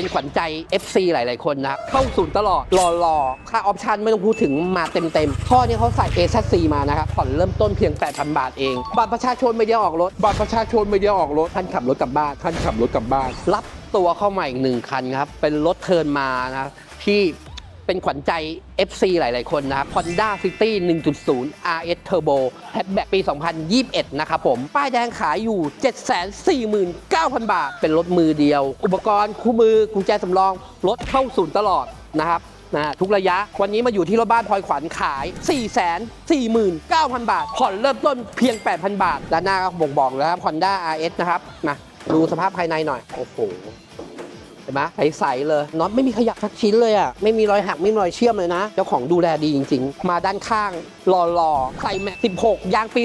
เป็นขวัญใจ FC หลาย ๆ คนนะ เข้าศูนย์ตลอดรอๆค่าออปชันไม่ต้องพูดถึงมาเต็มๆ ข้อนี้เขาใส่ a z c มานะครับผ่อนเริ่มต้นเพียง 8,000 บาทเอง บัตรประชาชนไม่ได้ออกรถ บัตรประชาชนไม่ได้ออกรถ ท่านขับรถกลับบ้าน ท่านขับรถกลับบ้าน รับตัวเข้ามาอีกหนึ่งคันครับ เป็นรถเทินมานะที่ เป็นขวัญใจ FC หลาย ๆ คนนะครับ Honda City 1.0 RS Turbo Hatchback ปี 2021 นะครับผม ป้ายแดงขายอยู่ 749,000 บาท เป็นรถมือเดียว อุปกรณ์คู่มือกุญแจสำรอง รถเข้าศูนย์ตลอดนะครับนะทุกระยะวันนี้มาอยู่ที่รถบ้านพลอยขวัญขาย 449,000 บาท ผ่อนเริ่มต้นเพียง 8,000 บาท ด้านหน้าก็บ่งบอกแล้วครับ Honda RS นะครับมาดูสภาพภายในหน่อย โอ้โห ห็นไหมใสๆเลยน็อตไม่มีขยับสักชิ้นเลยอะไม่มีรอยหักไม่มีรอยเชื่อมเลยนะ เจ้าของดูแลดีจริง ๆ มาด้านข้างหล่อๆใส่แม็ก16 ยางปี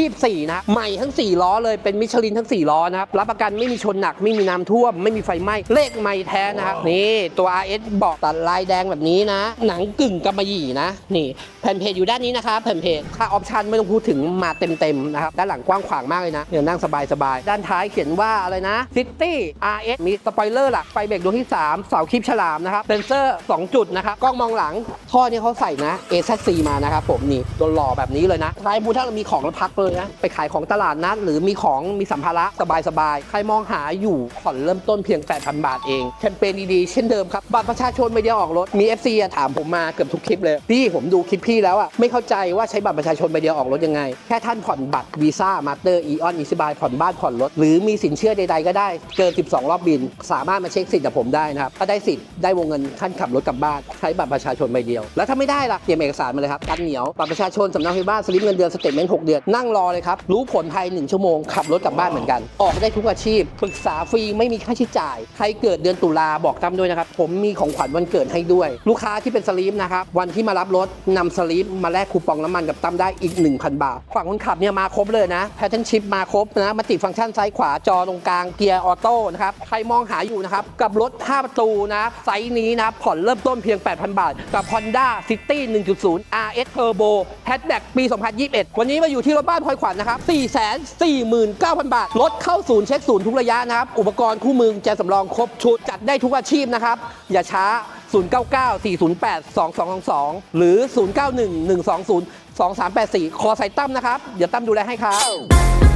2024 นะใหม่ทั้ง 4 ล้อเลยเป็นมิชลินทั้ง 4 ล้อนะครับรับประกันไม่มีชนหนักไม่มีน้ำท่วม ไม่มีไฟไหม้เลขไม่แท้นะครับนี่ตัว RS บอกตัดลายแดงแบบนี้นะ หนังกึ่งกำมะหยี่นะนี่แผ่นเพจอยู่ด้านนี้นะครับแผ่นเพจค่าออปชันไม่ต้องพูดถึงมาเต็มๆนะครับด้านหลังกว้างขวางมากเลยนะเนี่ยนั่งสบายๆด้านท้ายเขียนว่าอะไรนะ City RS มีสปอยเลอร์หลักไฟเบรกดวงที่ 3 เสาคลิปฉลามนะครับเซนเซอร์ 2 จุดนะครับกล้องมองหลังท่อนี้เขาใส่นะ a z c มานะครับผมนี่โดนหล่อแบบนี้เลยนะท้ายบูถ้าเรามีของแล้วพักเลยนะ ไปขายของตลาดนัดหรือมีของมีสัมภาระสบายๆ ใครมองหาอยู่ผ่อนเริ่มต้นเพียง 8,000 บาทเอง แคมเปญดีๆ เช่นเดิมครับบัตรประชาชนไม่ได้ออกรถมี FC อะถามผมมาเกือบทุกคลิปเลย พี่ผมดูคลิปพี่แล้วอะไม่เข้าใจว่าใช้บัตรประชาชนใบเดียวออกรถยังไง แค่ท่านผ่อนบัตรวีซ่ามาสเตอร์อีออนอีซิบายผ่อนบ้านผ่อนรถหรือมีสินเชื่อใดๆก็ได้เกิน 12 รอบบิน สามารถมาเช็คสิทธิ์กับผมได้นะครับถ้าได้สิทธิ์ได้วงเงินท่านขับรถกลับบ้านใช้บัตรประชาชนใบเดียว แล้วถ้าไม่ได้ล่ะเตรียมเอกสารมาเลยครับกันเหนียวบัตรประชาชนสำเนาทะเบียนบ้านสลิปเงินเดือนสเตทเมนต์6เดือนนั่งรอเลยครับรู้ผลภาย1ชั่วโมงขับรถกลับบ้านเหมือนกัน ออกได้ทุกอาชีพปรึกษาฟรีไม่มีค่าใช้จ่าย ใครเกิดเดือนตุลาบอกตั้มด้วยนะครับผมมีของขวัญวันเกิดให้ด้วย ลูกค้าที่เป็นสลีปนะครับวันที่มารับรถนำสลีปมาแลกคูปองน้ำมันกับตั้มได้อีก 1,000 บาทฝั่งคนขับเนี่ยมาครบเลยนะแพทเทิร์นชิพมาครบนะมาติดฟังก์ชันซ้ายขวาจอตรงกลางเกียร์ออโต้นะครับใครมองหาอยู่นะครับกับรถ 5 ประตูนะ ไซส์นี้นะ ผ่อนเริ่มต้นเพียง 8,000 บาท กับ Honda City 1.0 RS Turbo Hatchback ปี 2021 วันนี้มาอยู่ที่รถบ้านพลอยขวัญนะครับ 449,000 บาท รถเข้าศูนย์เช็คศูนย์ทุกระยะนะครับ อุปกรณ์คู่มือกุญแจสำรองครบชุด จัดได้ทุกอาชีพนะครับ อย่าช้า 099 408 2222 หรือ 091 120 2384 คอสายตั้มนะครับ เดี๋ยวตั้มดูแลให้ครับ